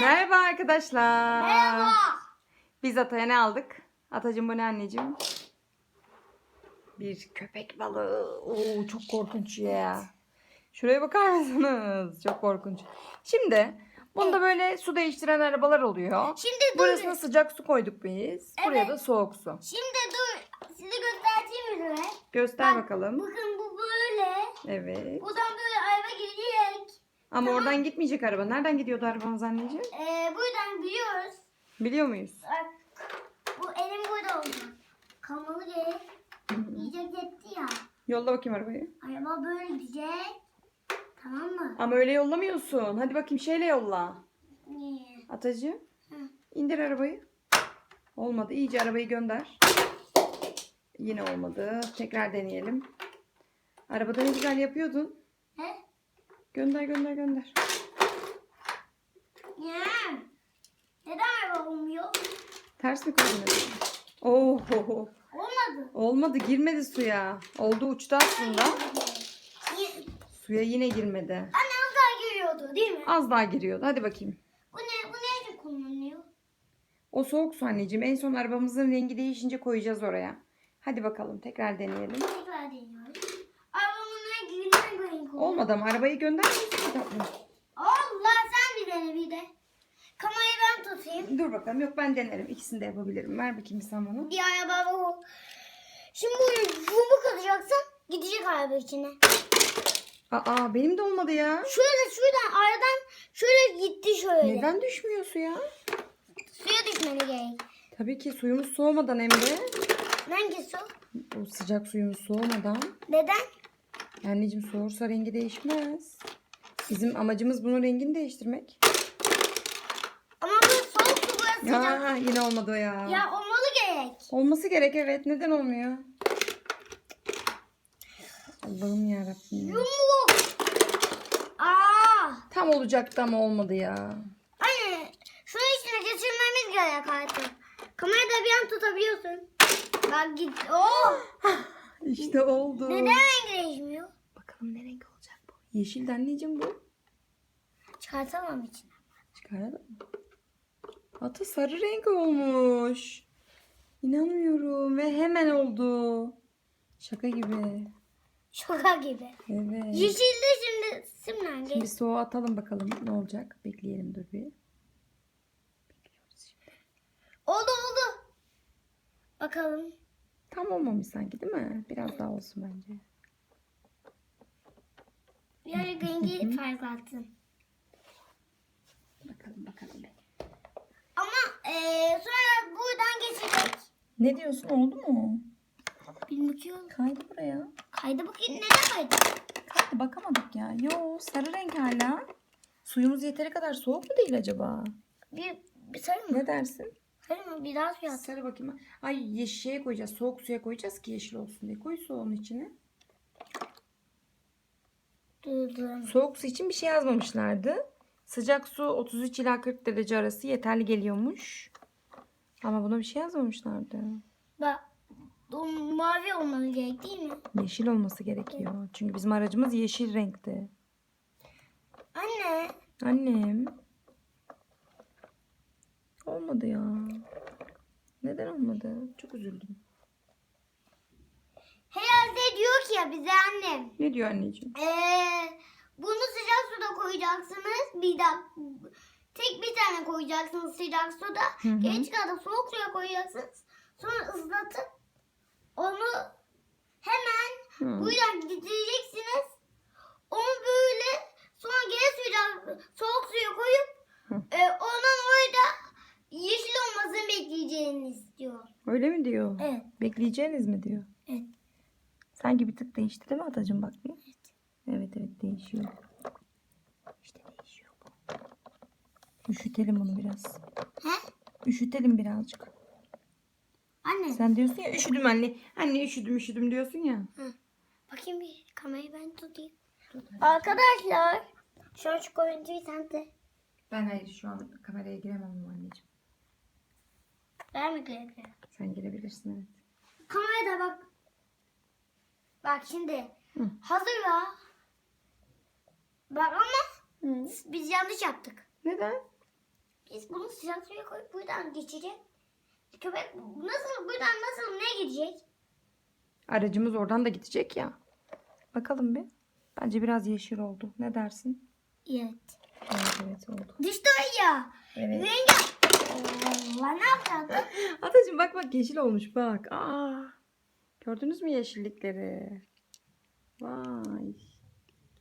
Merhaba arkadaşlar. Merhaba. Biz Ata'ya ne aldık? Atacığım bu ne anneciğim? Bir köpek balığı. Oo, çok korkunç ya. Şuraya bakar mısınız? Çok korkunç. Şimdi bunda böyle su değiştiren arabalar oluyor. Şimdi dur. Burasına sıcak su koyduk biz. Buraya Evet. da soğuk su. Şimdi dur. Size göstereceğim ürünü. Göster Bak, bakalım. Bakın bu böyle. Evet. Buradan Ama oradan gitmeyecek araba. Nereden gidiyordu arabamız anneciğim? Ee, buradan biliyoruz. Biliyor muyuz? Bak, Bu elim burada olacak. Kamalı gerek. Yiyecek yetti ya. Yolla bakayım arabayı. Araba böyle gidecek. Tamam mı? Ama öyle yollamıyorsun. Hadi bakayım şeyle yolla. Niye? Atacı. Hı. indir arabayı. Olmadı. İyice arabayı gönder. Yine olmadı. Tekrar deneyelim. Arabada ne güzel yapıyordun. He? Gönder gönder gönder. Ya. Neden araba olmuyor? Ters mi koydun? Oo, Olmadı. olmadı. Girmedi suya. Oldu uçtu aslında. Niye? Suya yine girmedi. Anne az daha giriyordu değil mi? Az daha giriyordu. Hadi bakayım. Bu ne? Bu ne için kullanılıyor? O soğuk su anneciğim. En son arabamızın rengi değişince koyacağız oraya. Hadi bakalım. Tekrar deneyelim. Tekrar deniyoruz. Arabamın rengi günden renk oldu. Olmadı ama arabayı gönder. tatlım. Allah sen bir dene bir de. Kamerayı ben tutayım. Dur bakalım. Yok ben denerim. İkisini de yapabilirim. Ver bakayım sen bana. Bir araba bu. Şimdi bu yumruk atacaksın. Gidecek araba içine. Aa benim de olmadı ya. Şöyle şuradan aradan şöyle gitti şöyle. Neden düşmüyor suya? Suya düşmeni gerek. Tabii ki suyumuz soğumadan Emre. Hangisi o? O sıcak suyumuz soğumadan. Neden? Anneciğim soğursa rengi değişmez. Bizim amacımız bunun rengini değiştirmek. Ama bu soğuk su burası sıcak. Ya yine olmadı o ya. Ya olmalı gerek. Olması gerek evet. Neden olmuyor? Allah'ım yarabbim. Yumruk. Aa. Tam olacaktı ama olmadı ya. Anne şunu içine geçirmemiz gerek artık. Kamerayı da bir an tutabiliyorsun. Bak git. Oh. İşte oldu. Neden rengi değişmiyor? Bakalım ne renk olacak bu? Yeşil de anneciğim bu. Çıkartamam içine. Çıkaralım mı? Ata sarı renk olmuş. İnanmıyorum ve hemen oldu. Şaka gibi. Şoka gibi. Evet. Yeşilde şimdi sim rengi. Şimdi soğuğa atalım bakalım ne olacak. Bekleyelim dur bir. Oldu oldu. Bakalım. Tam olmamış sanki değil mi? Biraz daha olsun bence. Bir rengi fark attın. Bakalım bakalım. Ama eee sonra buradan geçecek. Ne diyorsun oldu mu? Bilmiyorum. Kaydı buraya. Kaydı bakayım neden kaydı? Kaydı bakamadık ya. Yo sarı renk hala. Suyumuz yeteri kadar soğuk mu değil acaba? Bir, bir sarı mı? Ne dersin? Sarı mı? Biraz at. Sarı bakayım. Ay yeşile koyacağız. Soğuk suya koyacağız ki yeşil olsun diye. Koy soğuğun içine. Dur dur. Soğuk su için bir şey yazmamışlardı. Sıcak su 33 ila 40 derece arası yeterli geliyormuş. Ama buna bir şey yazmamışlardı. Bak. Mavi olmalı gerek değil mi? Yeşil olması gerekiyor. Çünkü bizim aracımız yeşil renkte. Anne. Annem. Olmadı ya. Neden olmadı? Çok üzüldüm. Herhalde diyor ki ya bize annem. Ne diyor anneciğim? Eee bunu sıcak suda koyacaksınız. Bir dak tek bir tane koyacaksınız sıcak suda. Hı hı. Geri çıkartıp soğuk suya koyacaksınız. Sonra ıslatıp onu hemen Hı. buradan getireceksiniz. Onu böyle sonra geri sıcak soğuk suya koyup Hı. e, onun orada yeşil olmasını bekleyeceğini istiyor. Öyle mi diyor? Evet. Bekleyeceğiniz mi diyor? Evet. Sanki bir tık değişti değil mi Atacığım bak bir? Evet evet değişiyor. İşte değişiyor bu. Üşütelim onu biraz. He? Üşütelim birazcık. Anne. Sen diyorsun ya üşüdüm anne. Anne üşüdüm üşüdüm diyorsun ya. Bakayım bir kamerayı ben tutayım. Arkadaşlar. Şu an şu görüntüyü sen de. Ben hayır şu an kameraya giremem anneciğim. Ben mi görebilirim? Sen girebilirsin evet. Kamerada bak. Bak şimdi. Hı. Hazır ya. Bak ama Hı. biz yanlış yaptık. Neden? Biz bunu sıcak suya koyup buradan geçecek. Köpek nasıl buradan nasıl ne gidecek? Aracımız oradan da gidecek ya. Bakalım bir. Bence biraz yeşil oldu. Ne dersin? Evet. Evet evet oldu. Düştü ya. Evet. Rengi. Yapacağız? Atacığım bak bak yeşil olmuş bak. Aa, gördünüz mü yeşillikleri? Vay.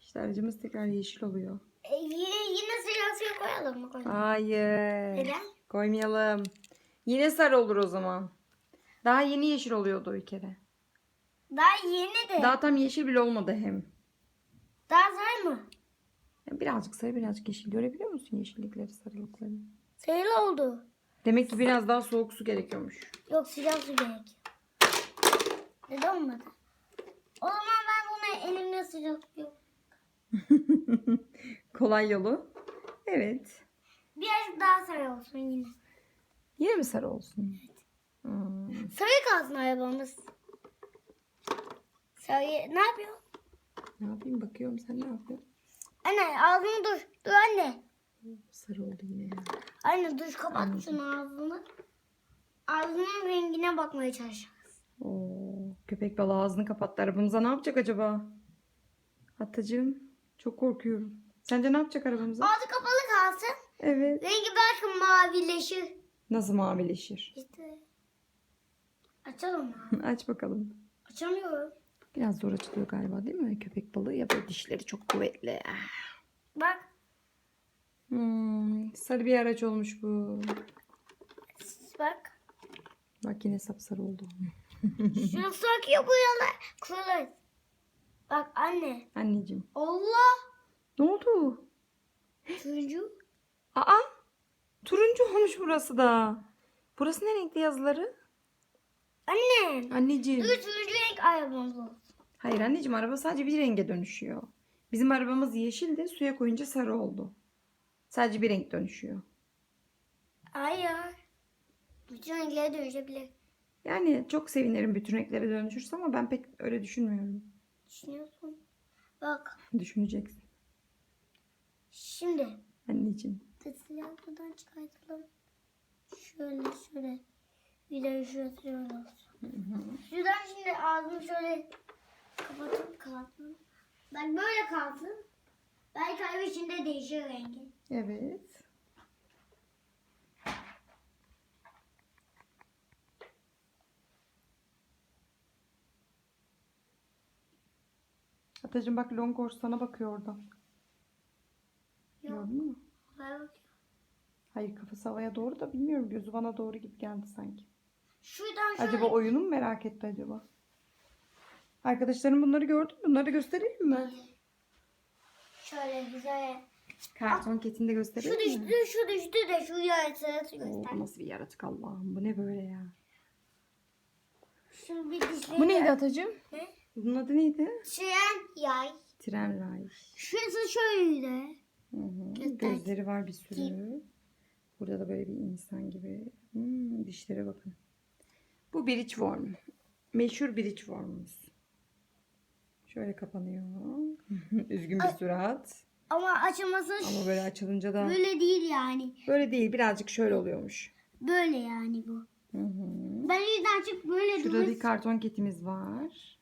İşte aracımız tekrar yeşil oluyor. E, yine, yine suya koyalım mı? Koyalım. Hayır. Neden? Koymayalım. Yine sarı olur o zaman. Daha yeni yeşil oluyordu o bir kere. Daha yeni de. Daha, Daha tam yeşil bile olmadı hem. sarı mı? Ya Birazcık sarı birazcık yeşil. Görebiliyor musun yeşillikleri sarılıkları? Sarılı oldu. Demek ki biraz daha soğuk su gerekiyormuş. Yok sıcak su gerek. Neden olmadı? O zaman ben bunu elimle sıcak su Kolay yolu. Evet. Biraz daha sarı olsun yine. Yine mi sarı olsun? Hmm. Sarı kalsın arabamız. Sarı ne yapıyor? Ne yapayım bakıyorum sen ne yapıyorsun? Anne ağzını dur. Dur anne. Sarı oldu yine ya. Anne dur kapat şunu ağzını. Ağzının rengine bakmaya çalışacağız. Oo, köpek balığı ağzını kapattı. Arabamıza ne yapacak acaba? Atacığım çok korkuyorum. Sence ne yapacak arabamıza? Ağzı kapalı kalsın. Evet. Rengi belki mavileşir. Nasıl mavileşir? İşte. Açalım mı? Aç bakalım. Açamıyorum. Biraz zor açılıyor galiba değil mi? Köpek balığı ya böyle dişleri çok kuvvetli. Bak. Hmm, sarı bir araç olmuş bu. Bak. Bak yine sapsarı oldu. Şunu sarkıyor buralar. Kırılır. Bak anne. Anneciğim. Allah. Ne oldu? Turuncu. Aa! Turuncu olmuş burası da. Burası ne renkli yazıları? Anne. Anneciğim. Dur turuncu renk arabamız olsun. Hayır anneciğim araba sadece bir renge dönüşüyor. Bizim arabamız yeşildi suya koyunca sarı oldu. Sadece bir renk dönüşüyor. Hayır. Bütün renklere dönüşebilir. Yani çok sevinirim bütün renklere dönüşürse ama ben pek öyle düşünmüyorum. Düşünüyorsun. Bak. Düşüneceksin Şimdi. anneciğim. Buradan çıkartalım. Şöyle şöyle. Bir de şöyle olsun. Şuradan şimdi ağzımı şöyle kapatıp kapatalım. Bak böyle kalsın. Belki ay içinde değişir rengi. Evet. Atacığım bak Longhorse sana bakıyor oradan. Yok. Gördün mü? Hayır kafası havaya doğru da bilmiyorum. Gözü bana doğru gibi geldi sanki. Şuradan şöyle. Acaba oyunu mu merak etti acaba? Arkadaşlarım bunları gördü mü? Bunları gösterelim mi? Şöyle güzel. Karton ketini de Şu gösterelim mi? düştü, şu düştü de şu yarısı Oo, göster. nasıl bir yaratık Allah'ım. Bu ne böyle ya? Şu bir dişleri. Bu neydi Atacığım? Ne? Bunun adı neydi? Tren yay. Tren ray. Şurası şöyle. Hı hı. Göster. Gözleri var bir sürü. Burada da böyle bir insan gibi. Hmm, dişlere bakın. Bu bridge worm. Meşhur bridge worm'umuz. Şöyle kapanıyor. Üzgün bir surat. Ama açılması Ama böyle açılınca da böyle değil yani. böyle değil. Birazcık şöyle oluyormuş. Böyle yani bu. Hı hı. Ben yüzden açıp böyle Şurada durur. bir karton ketimiz var.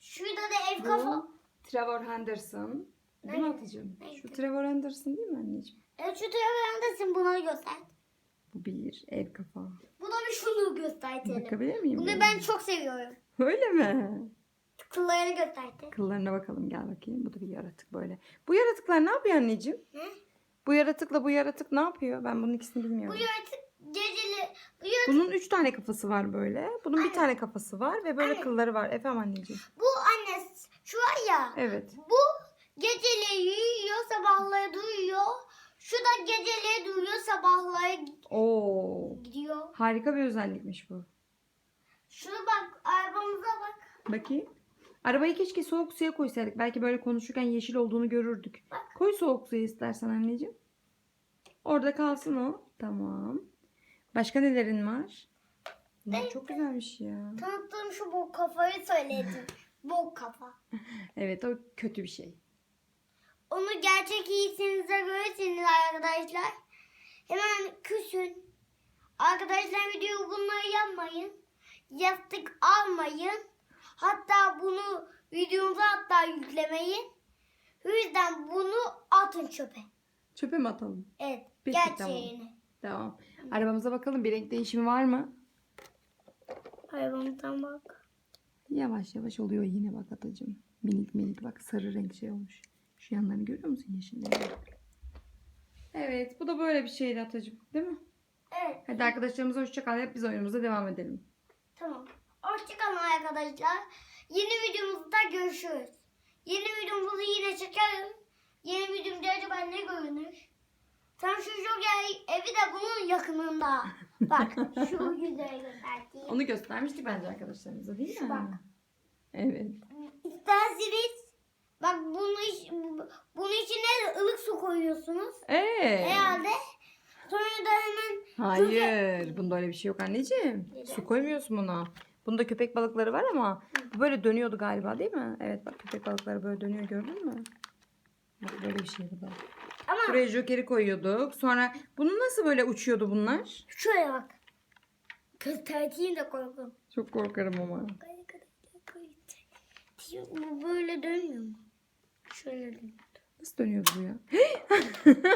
Şurada da ev kafa. Bu Trevor Henderson. Değil mi Ne? Atıcığım? Ne? Şu Trevor Henderson değil mi anneciğim? Evet şu televizyondasın bunları göster. Bu bir ev kafa. Buna bir şunu göstertelim. Bakabilir miyim? Bunu ben çok seviyorum. Öyle mi? Kıllarını gösterdi. Kıllarına bakalım gel bakayım. Bu da bir yaratık böyle. Bu yaratıklar ne yapıyor anneciğim? Ne? Bu yaratıkla bu yaratık ne yapıyor? Ben bunun ikisini Bu bilmiyorum. yaratık geceli. Bu yaratık Bunun üç tane kafası var böyle. Bunun bir tane kafası var ve böyle Anne. kılları var. Efendim anneciğim. Bu anne şu var ya. Evet. Bu geceleri yiyor sabahları duyuyor. Şu da geceleri duyuyor sabahları Oo. gidiyor. Harika bir özellikmiş bu. Şuna bak arabamıza bak. Bakayım. Arabayı keşke soğuk suya koysaydık. Belki böyle konuşurken yeşil olduğunu görürdük. Koy soğuk suya istersen anneciğim. Orada kalsın o. Tamam. Başka nelerin var? Bunlar çok güzelmiş ya. Tanıttığım şu bu kafayı söyledim. bu kafa. Evet o kötü bir şey. Onu gerçek iyisinize görürseniz arkadaşlar. Hemen Arkadaşlar videoyu bunları yapmayın. Yastık almayın. Hatta bunu videomuza hatta yüklemeyin. O yüzden bunu atın çöpe. Çöpe mi atalım? Evet. Peki, gerçeğini. Tamam. Arabamıza bakalım bir renk değişimi var mı? Hayvandan bak. Yavaş yavaş oluyor yine bak Atacığım. Minik minik bak sarı renk şey olmuş. Şu yanlarını görüyor musun yeşilleri? Evet bu da böyle bir şeydi Atacığım değil mi? Evet. Hadi arkadaşlarımıza hoşça kal. Hep biz oyunumuza devam edelim. Tamam. Hoşçakalın arkadaşlar. Yeni videomuzda görüşürüz. Yeni videomuzu yine çekerim. Yeni videomda acaba ne görünür? Tam şu Joker evi de bunun yakınında. Bak şu güzel gösterdiğim. Onu göstermiştik bence arkadaşlarımıza değil mi? Bak. Evet. İsterseniz bak bunun, iç, bunun içine ılık su koyuyorsunuz. Ee. Herhalde. Sonra da hemen Hayır. Bunda öyle bir şey yok anneciğim. Su koymuyorsun buna. Bunda köpek balıkları var ama bu böyle dönüyordu galiba değil mi? Evet bak köpek balıkları böyle dönüyor gördün mü? Bak böyle bir şeydi bak. ama Buraya jokeri koyuyorduk. Sonra bunu nasıl böyle uçuyordu bunlar? şöyle bak. Gösterdiğim de korkun. Çok korkarım ama. Bu böyle dönmüyor mu? Şöyle dönüyor. Nasıl dönüyordu bu ya?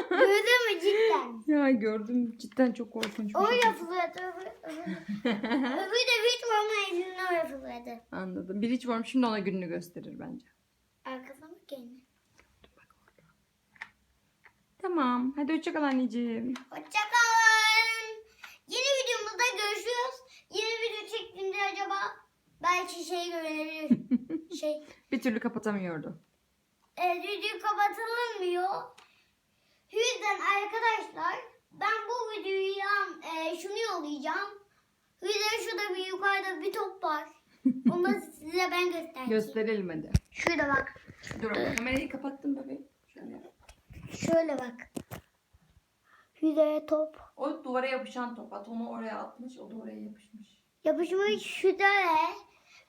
Gördün mü cidden? Ya gördüm. Cidden çok korkunç. O şey. yapılıyordu. Öbür, öbür. öbür de hiç forma elinden yapılıyordu. Anladım. Bir varım şimdi ona gününü gösterir bence. Arkasına mı kendi? Tamam. Hadi hoşça kal anneciğim. Hoşçakalın. Yeni videomuzda görüşürüz. Yeni video çektiğimde acaba belki şey görebilir. şey. Bir türlü kapatamıyordu. E, video kapatılmıyor. Yüzden arkadaşlar ben bu videoyu yan, e, şunu yollayacağım. Yüzden şurada bir yukarıda bir top var. Onu da size ben göstereceğim. Gösterelim hadi. Şurada bak. Dur kamerayı kapattım bebeğim. Şöyle. Şöyle bak. Hüdaya top. O duvara yapışan top. At onu oraya atmış. O da oraya yapışmış. Yapışmış şuraya.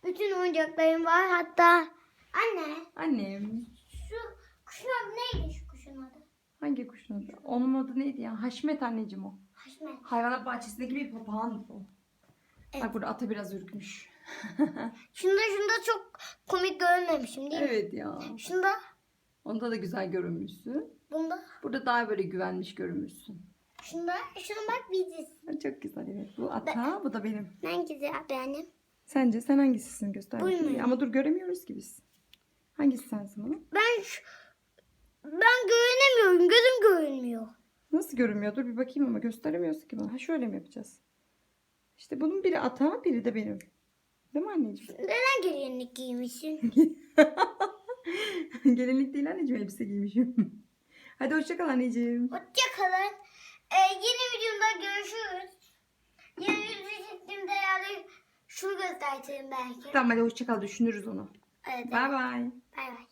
Bütün oyuncaklarım var. Hatta anne Annem. Şu kuşun adı neydi şu kuşun adı? Hangi kuşun adı? Onun adı neydi ya? Haşmet anneciğim o. Haşmet. Hayvanat bahçesindeki bir papağan o. Evet. Bak burada ata biraz ürkmüş. Şunda şunda çok komik görmemişim değil mi? evet ya. Şunda Onda da güzel görünmüşsün. bunda Burada daha böyle güvenmiş görünmüşsün. şunda şuna bak biziz. Çok güzel evet. Bu ata bu da benim. Hangisi abi annem? Sence sen hangisisin göster. Ama dur göremiyoruz ki biz. Hangisi sensin bunu? Ben şu, ben görünemiyorum. Gözüm görünmüyor. Nasıl görünmüyor? Dur bir bakayım ama gösteremiyorsun ki bana. Ha şöyle mi yapacağız? İşte bunun biri ata, biri de benim. Değil mi anneciğim? Neden gelinlik giymişsin? Gelinlik değil anneciğim elbise giymişim. Hadi hoşça kal anneciğim. Hoşçakalın. Ee, yeni videomda görüşürüz. Yeni video çektiğimde yani şunu göstereceğim belki. Tamam hadi hoşça kal düşünürüz onu. Evet. Bye bye. Bay bay.